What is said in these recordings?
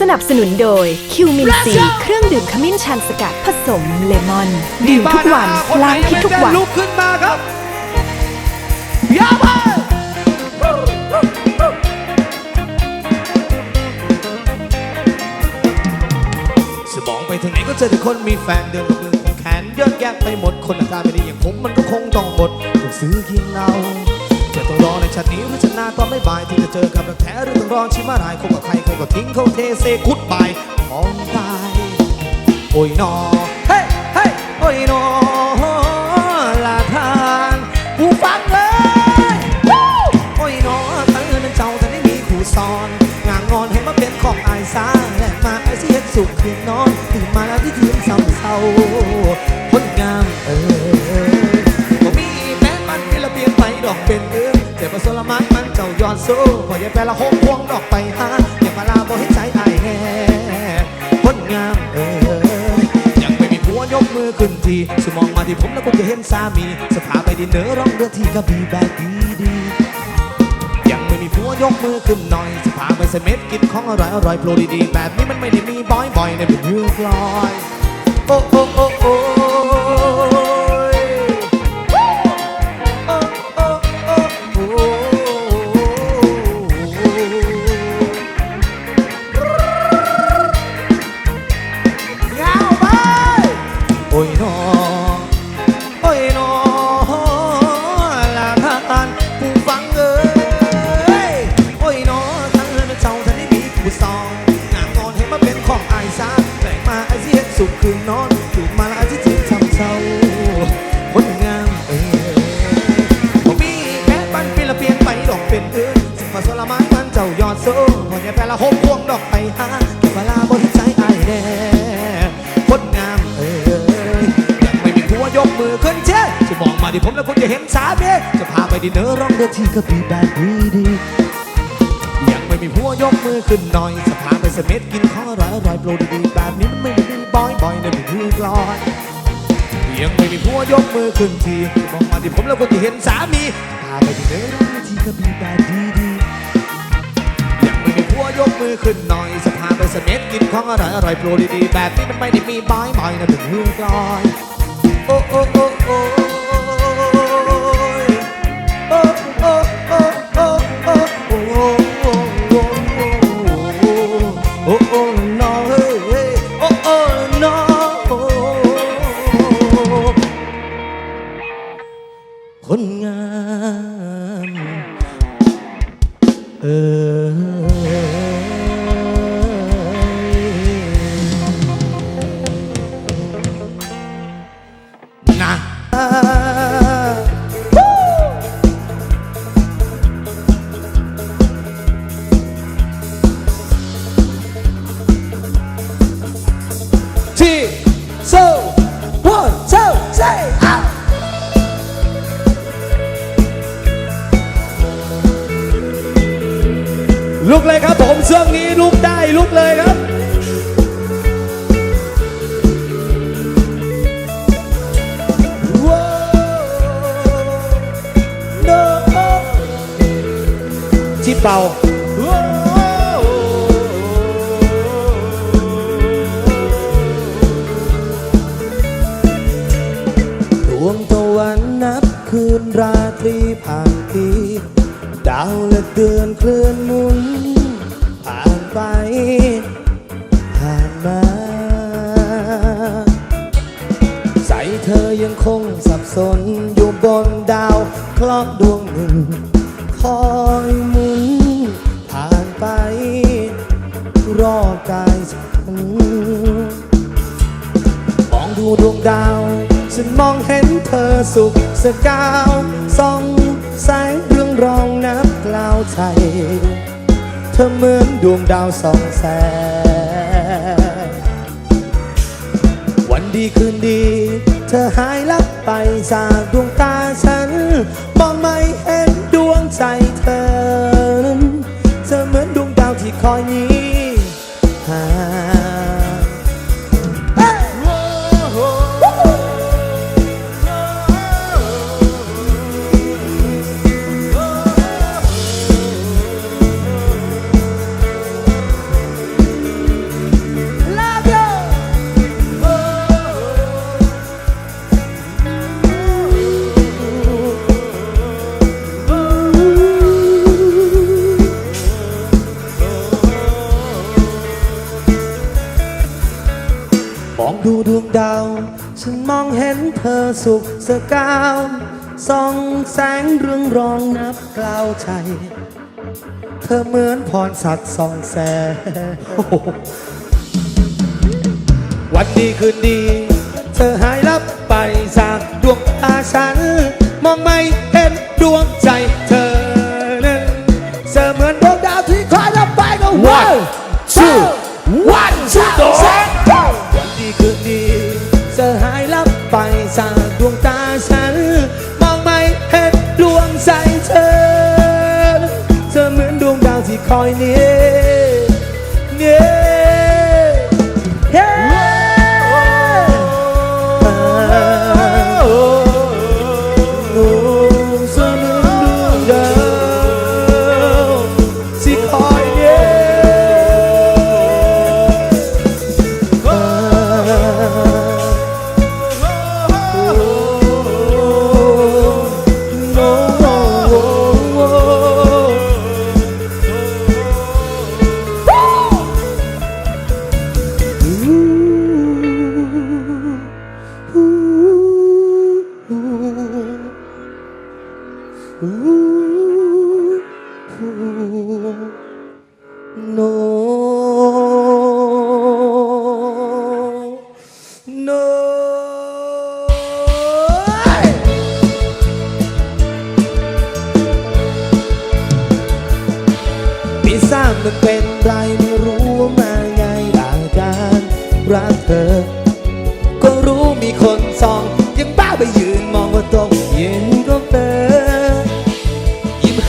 สนับสนุนโดยคิวมินซีเครื่องดื่มขมิ้นชันสกัดผสมเลมอน ดื่มทุกวันล้างพิษทุกวันลุกขึ้นมาครับยาวไปสมองไปถึงไหนก็เจอแต่คนมีแฟนเดินมือของแขนเยอะแยะไปหมดคนหน้าตาไม่ดีอย่างผมมันก็คงต้องหมดต้องซื้อเคียงเรา ต้องรอในชาตินี้หรือชาติหน้าตอนไม่บ่ายที่จะเจอกับรักแท้หรือต้องรอชิมารายคบกับใครใครก็ทิ้งเขาเทเซกุดบายของตายโอ้ยนอเฮ้เฮ้โอ้ยนอลาทานผู้ฟังเลยโอ้ยนอเธอนั้นเจ้าท่ได้มีคู่สอนงานงอนให้มาเป็นของอายสาและมาไอ้สิเฮ็ดสุขคืนนอนตื่นมาแล้วที่ทีมเศร้าเศร้าคนงามเออบ่มีแม้มันที่ระเบียงไปดอกเป็นเอือ แต่ประสลมันมันเจ้าย้อนสู้พออย่าแปละหงพวงดอกไปหาอย่ามาลาบ่ให้ใจอายแน่คนงามเออยังไม่มีผัวยกมือขึ้นทีสมองมาที่ผมแล้วก็จะเห็นสามีสภาพไปดินเนอร์ร้องเรือที่กระบี่แบบดีดียังไม่มีผัวยกมือขึ้นหน่อยสภาพไปเสเม็ดกินของอร่อยอร่อยโปรดีๆแบบนี้มันไม่ได้มีบ่อยๆในเป็นเรื่องลอยโอ้โอ้โอ้อยโอ้าไปดินเนอร์ร้องเรือที่กระบี่แบบดีดียังไม่มีผัวยกมือขึ้นหน่อยจะพาไปเสเม็ดกินข้าวอร่อยอร่อยโปรดีๆแบบนี้มันไม่ได้มีบ่อยบ่อยๆนะเป็นเรื่องลอยยังไม่มีผัวยกมือขึ้นทีมองมาที่ผมแล้วคุณจะเห็นสามีพาไปดินเนอร์ร้องเรือที่กระบี่แบบดีดียังไม่มีผัวยกมือขึ้นหน่อยสภาไปเสม็ดกินของอร่อยอร่อยโปรดีๆแบบนี้มันไม่ได้มีบ่อยบ่อยๆนะถึงเรื่องลอยโอ้โอ้โอ้โอ้ คนงาม เออ เป่าดวงตะวันนับคืนราตรีผ่านปีดาวและเดือนเคลื่อนหมุน ผ่านไป ผ่านมา ใจเธอยังคงสับสนอยู่บนดาวคราะห์ดวงหนึ่งคอยมุ ดูดวงดาว ฉันมองเห็นเธอสุขสกาวส่องแสงเรืองรองนับกล่าวใจเธอเหมือนดวงดาวส่องแสงวันดีคืนดี เธอหายลับไปจากดวงตาฉันมอง สกาวส่องแสงเรืองรองนับกล่าวใจ เธอเหมือนพรสัตว์ส่องแสงวันดีคืนดี เธอหายลับไปจากดวงตาฉัน มองไม่เห็นดวงใจเธอนั้นเสมือนดวงดาวที่คอยลับไปก็วัน two one คอยเนี้เ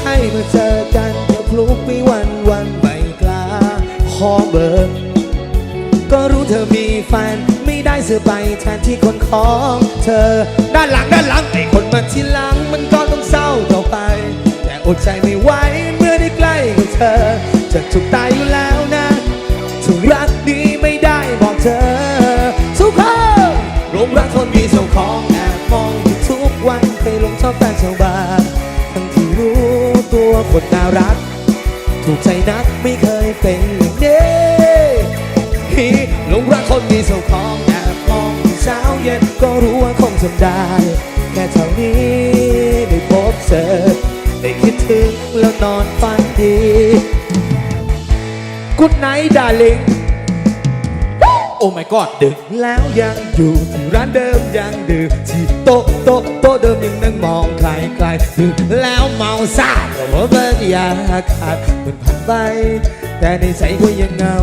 ให้เมื่อเจอกันเธอพลุกไปวันวันไม่กล้าขอเบิกก็รู้เธอมีแฟนไม่ได้เสือไปแทนที่คนของเธอ ด้านหลังด้านหลังไอ้คนมาที่หลังมันก็ต้องเศร้าต่อไป แต่อดใจไม่ไหวเมื่อได้ใกล้กับเธอจะถูกตายอยู่แล้ว คนน่ารัก ถูกใจนักไม่เคยเป็นอย่างนี้หลงรักคนมีเจ้าของแอบมองเช้าเย็นก็รู้ว่าคงจำได้ แค่เท่านี้ได้พบเจอได้คิดถึงแล้วนอนฝันดี Good night darling โอ้ my god ดึกแล้วยังอยู่ที่ร้านเดิมยังดื่มที่โต๊ะโต๊ะโต๊ะเดิมยังนั่งมองใครใครดึกแล้วเมาซ่าแต่ว่าเบิกอยากขาดมันผ่านไป แต่ในใจก็ยังเหงา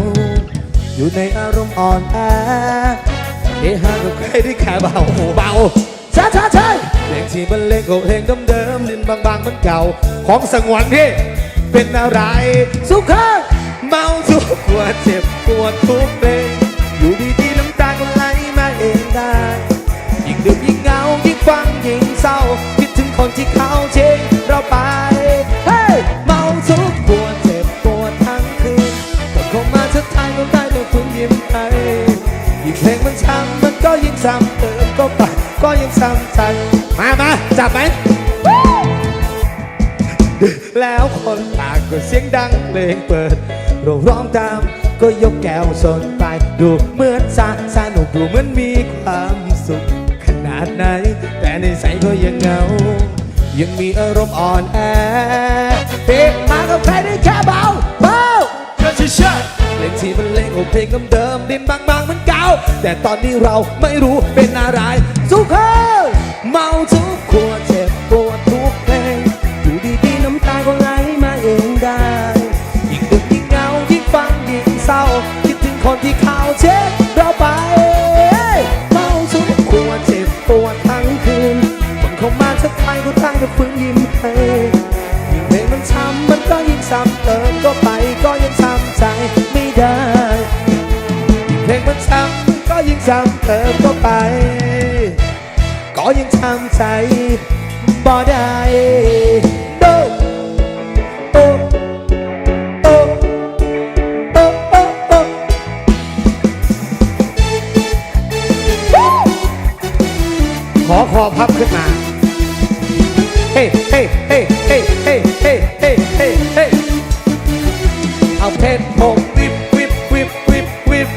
อยู่ในอารมณ์อ่อนแอเฮฮากับใครได้แค่เบาเบาช้าช้าใช่เพลงที่มันเล่นก็เพลงเดิมๆลิ้นบางๆมันเก่า ของสังวนพี่เป็นอะไร สุขเมาทุกขวดเจ็บปวดทุกเพลง อยู่ดีๆน้ำตาก็ไหลมาเองได้ ยิ่งดึกยิ่งเหงายิ่งฟังยิ่งเศร้า คิดถึงคนที่เขาเชงเราไป เฮ้ยเมาทุกปวดเจ็บปวดทั้งคืนแต่คงมาทักทายก็ได้แต่คุณยิ้มให้ยิ่งเพลงมันช้ำมันก็ยิ่งซ้ำเติมก็ไปก็ยังซ้ำใจ มามาจับไหมแล้วคนปากก็เสียงดังเพลงเปิดเราร้องตาม ก็ยกแก้วสนไป ดูเหมือนสาสนุกดูเหมือนมีความสุข ขนาดไหน แต่ในใจก็ยังเหงา ยังมีอารมณ์อ่อนแอเพลงมากับใครได้แค่เบาเบาก็ใช่ใช่เพลงที่มันเล่นขอเพลงเดิมๆดินบางๆเหมันเก่าแต่ตอนนี้เราไม่รู้เป็นอะไรสุขเอ้ยายก็ตั้งแต่ฟื้นยิ้มให้ยิ่งเพลงมันช้ำมันก็ยิ่งซ้ำเติมก็ไปก็ยังซ้ำใจไม่ได้ยิ่งเพลงมันช้ำก็ยิ่งซ้ำเติมก็ไป ก็ยังทำใจบ่ได้โดโอโอโอโอโอขอคอพับขึ้นมา ฮ้เฮ้เฮ้เฮ้เฮ้เฮ้เฮ้เฮ้เฮ้เอาเพลงผมวิบวิบวิบวิบวิบ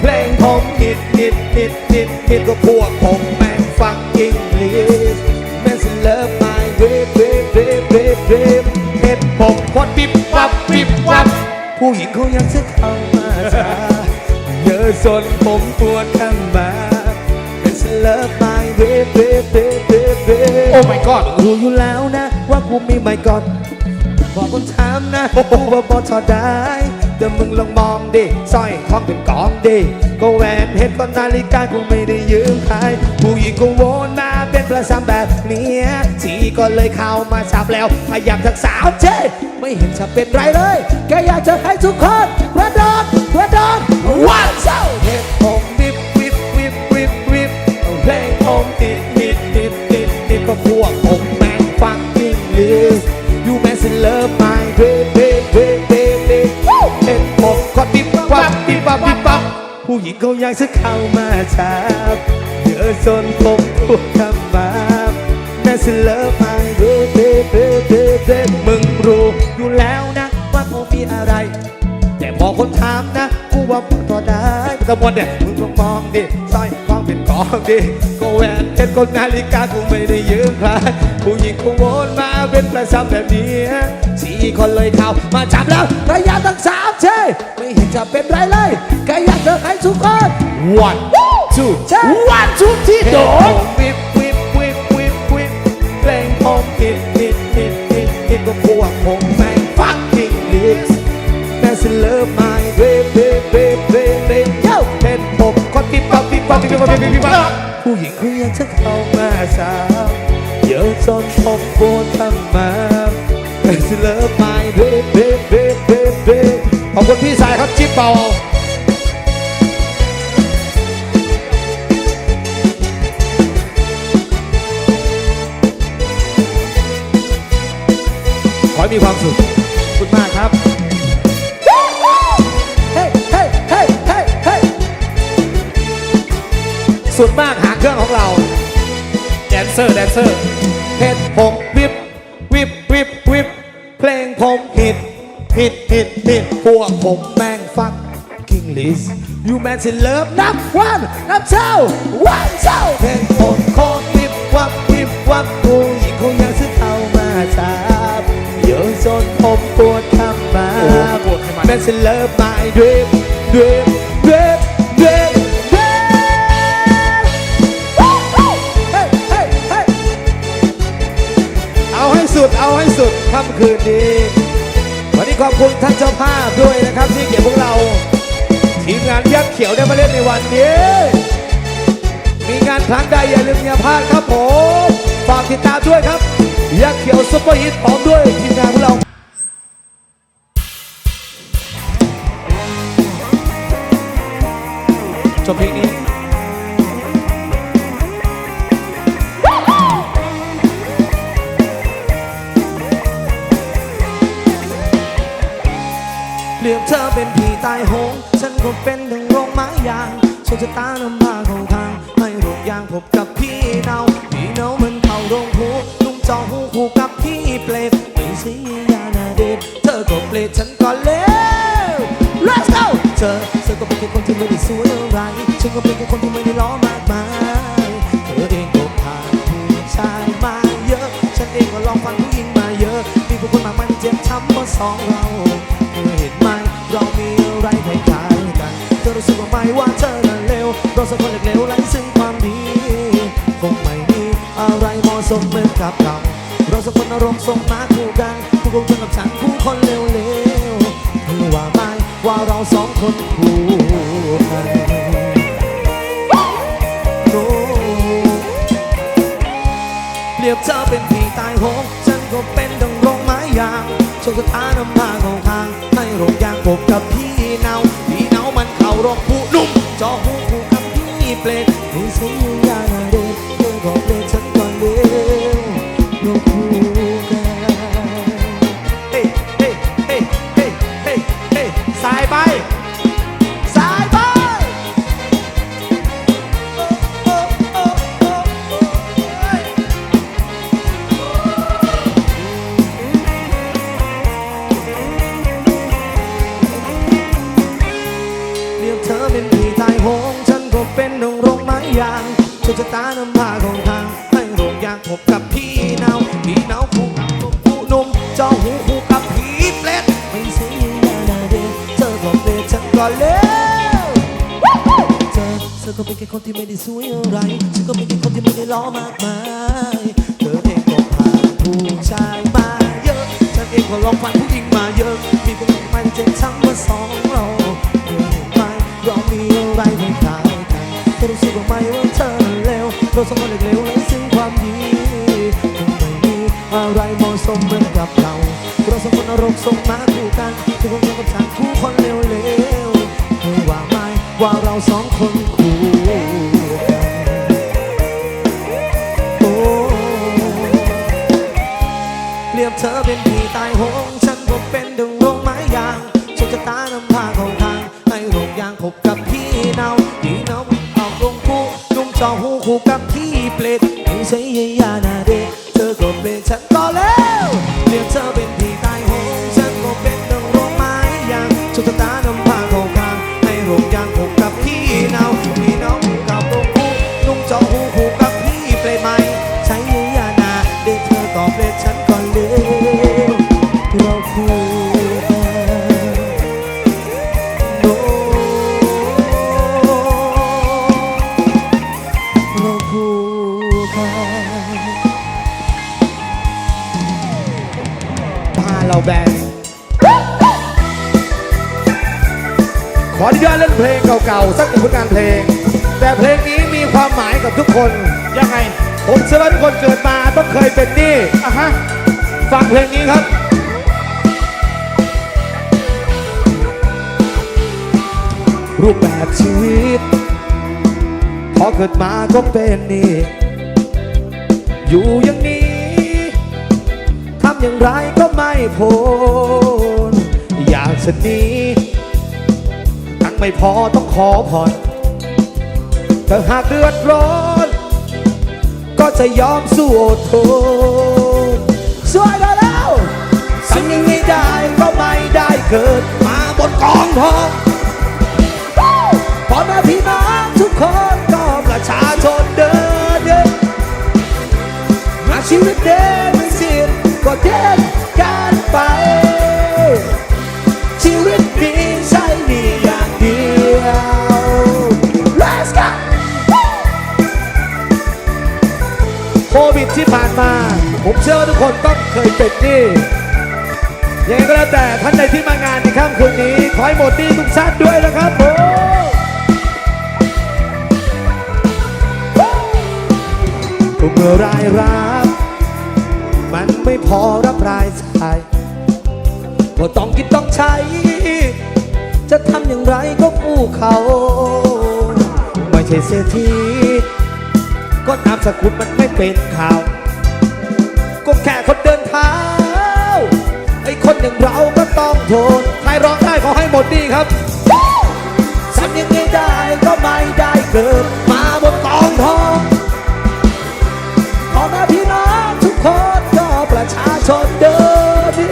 เพลงผมฮิตฮิตฮิตฮิตฮิตก็พวกผมแม่งฟังอังกฤษแม่งสิเลิฟไม่เรฟเรฟเรฟเรฟเรฟเห็นผมคนปิบวับปิบวับผู้หญิงเขายังจะเข้ามาช้าเยอะจนผมปวดข้างมาเป็นสเลิฟไม่ เรฟเรฟเรฟเรฟเรฟโอ้ my god รู้อยู่แล้วนะ ว่ากูมีไม่ก่อนบอกคนถามนะกูว่าบอทอได้แต่มึงลองมองดิสร้อยทองเป็นกองดิก็แหวนเพชรก็นาฬิกากูไม่ได้ยืมใครผู้หญิงก็โวนมาเป็นประจำแบบเนี้ยทีก็เลยเข้ามาจับแล้วพยายามทักสาวเจ้ไม่เห็นจะเป็นไรเลยแกอยากจะให้ทุกคนกระโดดกระโดดวันเช้าเห็นผม มติดติดติดติดติดก็พวกผมแม่งฟังอังกฤษ You mess in love my baby baby baby เห็นผมก็ปิบวับปิบวับปิบวับผู้หญิงเขาอยากจะเข้ามาจับเยอะจนผมพูดคำบาป Mess in love my baby baby baby มึงรู้อยู่แล้วนะว่าผมมีอะไร แต่บอกคนถามนะ ว่ามึงต่อได้แต่บนเนี่ยมึงลองมองดิสร้อยทองเป็นกองดิก็แหวนเพชรก็นาฬิกากูไม่ได้ยืมใครผู้หญิงกูวนมาเป็นประจำแบบนี้สี่คนเลยเข้ามาจับแล้วระยะตั้งสามเช่ไม่เห็นจะเป็นไรเลยแกอยากเจะให้ทุกคน one two one two ที่โดน ปิ๊บปั๊บปิ๊บปั๊บปิ๊บปั๊บผู้หญิงเขายังจะเข้ามาสาวเยอะจนผมปวดทำมา That's love my baby baby baby ขอบคุณพี่สายครับจิ๊บเบาขอให้มีความสุข ซอร์แดนเซอร์เพชรผมวิบวิบวิบวิบเพลงผมฮิตฮิตฮิตฮิตพวกผมแม่งฟักกิ้งลิสยูแมนสิเลิฟนับวันนับเช้าวันเช้าเพลงผมโคตรวิบวับวิบวับผู้หญิงคงยังซื้อเข้ามาจับเยอะจนผมปวดคำมาโอ้โหปวดใช่ไหมแมนสิเลิฟ my dream dream dream dream ค่ำคืนนี้ วันนี้ขอบคุณท่านเจ้าภาพด้วยนะครับ ที่เกียรติพวกเรา ทีมงานยักษ์เขียวได้มาเล่นในวันนี้ มีงานครั้งใดอย่าลืมอย่าพลาดครับผม ฝากติดตามด้วยครับ ยักษ์เขียวซุปเปอร์ฮิตพร้อมด้วยทีมงานของเรา เปรียบเธอเป็นผีตายโหง ฉันก็เป็นดังโรงไม้ยางโชคชะตานำพาเข้าทางให้โรงยางพบกับพี่เนาพี่เนามันเข้าโรงผูลุงจองหูคู่กับพี่เปลดไม่ใช่ยานาเดชเธอก็เปลดฉันก็เลว Let's go เธอเธอก็เป็นแค่คนที่ไม่ได้สวยอะไรฉันก็เป็นแค่คนที่ไม่ได้ล้อมากมายเธอเองก็ผ่านผู้ชายมาเยอะ ฉันเองก็ลองฟังผู้หญิงมาเยอะมีผู้คนมากมันเจ็บช้ำเพราะสองเรา ว่าไหมว่าเธอนั้นเลวเราสองคนเล็กเลวไร้ซึ่งความดี คงไม่มีอะไรเหมาะสมเหมือนกับเรา เราสองคนอารมณ์ส่งมาคู่กันคู่คงเธอกับฉันคู่คนเลวๆเธอว่าไหมว่าเราสองคนคู่กันโน้เปรียบเธอเป็นผีตายโหงฉันก็เป็นดังโรงไม้ยางโชคชะตานำพาเข้าทางให้โรงยางพบกับพี่ พี่ รู้สึกบ้างไหมว่าเธอเลวเราสองคนเลวและซึ่งความดีคงไม่มีอะไรเหมาะสมเหมือนกับเราเราสองคนนรกสมมาคู่กันทุกคนกับฉันคู่คนเลวๆเธอว่าไหมว่าเราสองคน คู่กับท สักหนึ่งผลงานเพลง แต่เพลงนี้มีความหมายกับทุกคน ยังไง ผมเชื่อว่าทุกคนเกิดมาต้องเคยเป็นหนี้อะฮะฟังเพลงนี้ครับรูปแบบชีวิต พอเกิดมาก็เป็นนี่อยู่อย่างนี้ ทำอย่างไรก็ไม่พ้นอยากจะหนีตังค์ ไม่พอต้องขอผ่อนแต่หากเดือดร้อน ก็จะยอมสู้อดทนช่วยเราแล้วทำยังไงได้ก็ไม่ได้เกิดมาบนกองทองพอแม่พี่น้องทุกคนก็ประชาชนเดินเดินมาชีวิตเดินไม่สิ้นก็เดินกันไป ดที่ผ่านมาผมเชื่อว่าทุกคนต้องเคยเป็นนี้ยังไงก็แล้วแต่ท่านใดที่มางานในค่ำคืนนี้ ขอให้หมดนี้ทุกท่านด้วยนะครับผมทุกเมื่อรายรับ มันไม่พอรับรายจ่ายก็ต้องกินต้องใช้ จะทำอย่างไรก็กู้เขา ไม่ใช่เศรษฐีก็นามสกุลมันไม่เป็นข่าว หมดหนี้ครับทำยังไงได้ก็ไม่ได้เกิดมาบนกองทองพ่อแม่พี่น้องทุกคนก็ประชาชนเดินดิ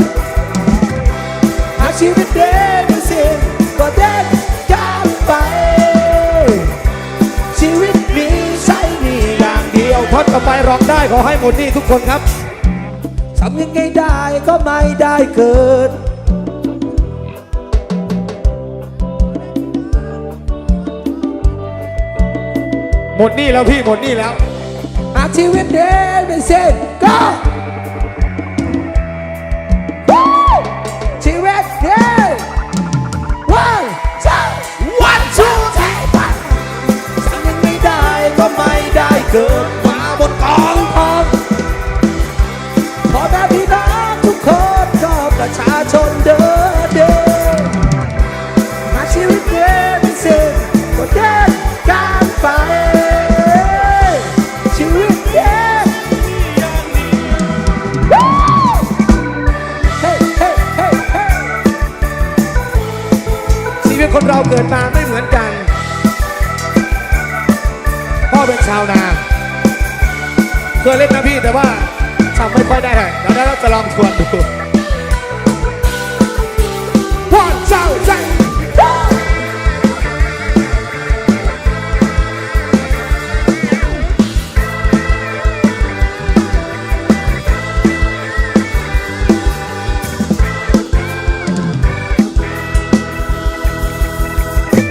หากชีวิตเดินไม่สิ้นก็เดินกันไป ชีวิตมีใช่มีอย่างเดียวทอนต่อไปร้องได้ขอให้หมดนี้ทุกคนครับทำยังไงได้ก็ไม่ได้เกิด หมดหนี้แล้วพี่หมดหนี้แล้วหากชีวิตเดินไม่สิ้นก็ชีวิตเดิน one two one two three four ทำยังไงได้ก็ไม่ได้เกิด เคยเล่นนะพี่แต่ว่าทำไม่ค่อยได้เดี๋ยวเราจะลองทวนดู One, two, three.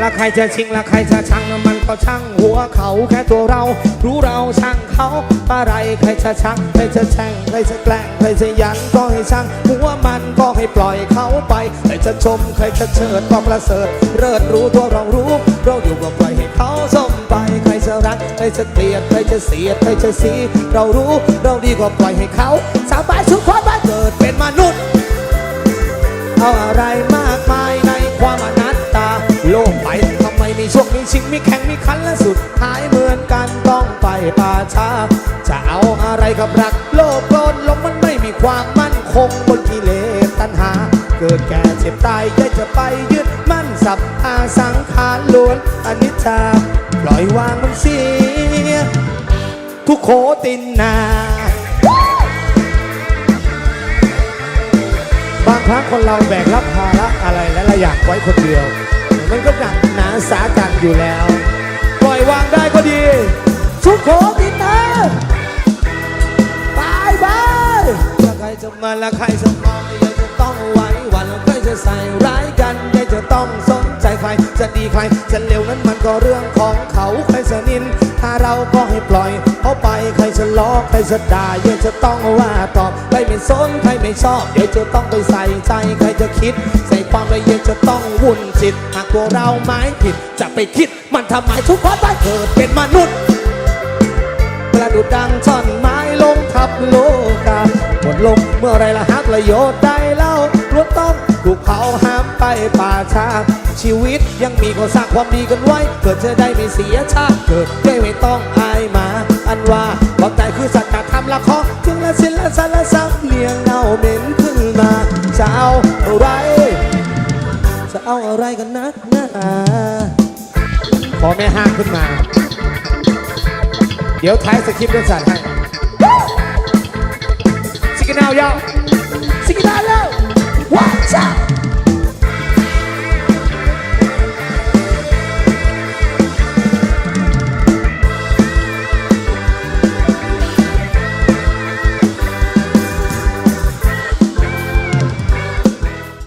ละใครจะชิงและใครจะชังมันก็ช่างหัวเขาแค่ตัวเรา รู้เราช่างเขาอะไรใครจะชังใครจะแช่งใครจะแกล้งใครจะยันก็ให้ช่างหัวมันก็ให้ปล่อยเขาไปใครจะชมใครจะเชิดก็ประเสริฐเริดรู้ตัวเรารู้เราอยู่ก็ปล่อยให้เขาชมไปใครจะรักใครจะเกลียดใครจะเสียดใครจะสีเรารู้เราดีก็ปล่อยให้เขาสาบายสุขความบ้าเกิดเป็นมนุษย์ เอาอะไรมา ช่วงมีชิงมีแข่งมีขันและสุดท้ายเหมือนกันต้องไปป่าช้า จะเอาอะไรกับรักโลกโกรธลงมันไม่มีความมั่นคงบนกิเลสตัณหา เกิดแก่เจ็บตายได้จะไปยึดมั่นสับอาสังขารล้วนอนิจจาปล่อยวางมันเสียทุกโคตินนาบางครั้งคนเราแบกรับภาระอะไรและหลายอย่างไว้คนเดียว มันก็หนักหนาสากันอยู่แล้ว ปล่อยวางได้ก็ดีสุขโขตินะบายบายถ้าใครจะมาแล้วใครจะมองยังจะต้องไหว้วันแล้วใครจะใส่ร้ายกันยังจะต้องสน จะดีใครจะเลวนั้นมันก็เรื่องของเขาใครจะนิน ถ้าเราก็ให้ปล่อยเขาไปใครจะล้อใครจะด่ายังจะต้องว่าตอบใครไม่สนใครไม่ชอบเดี๋ยวจะต้องไปใส่ใจใครจะคิด ใส่ความละเอียดจะต้องวุ่นจิตหากตัวเราไม้ผิด จะไปคิดมันทำไมทุกคนได้เกิดเป็นมนุษย์ประดุดดังช่อนไม้ลงทับโลกาหมดลมเมื่อไรละฮักประโยชน์ได้เล่าล้วนต้องถูกเผาห้ามไปป่าชา ชีวิตยังมีก็สร้างความดีกันไว้ เกิดจะได้ไม่เสียชาติเกิดได้ไม่ต้องอายมา อันว่าบอกใจคือสัจธรรมละครถึงละสิละสารละสังเลี้ยงเงาเหม็นขึ้นมาจะเอาอะไรจะเอาอะไรกันนักหนาขอแม่ห้างขึ้นมา เดี๋ยวท้ายสคริปต์ด้วยสั่นให้สิกนาวยาวสิกนาวยาวว้าว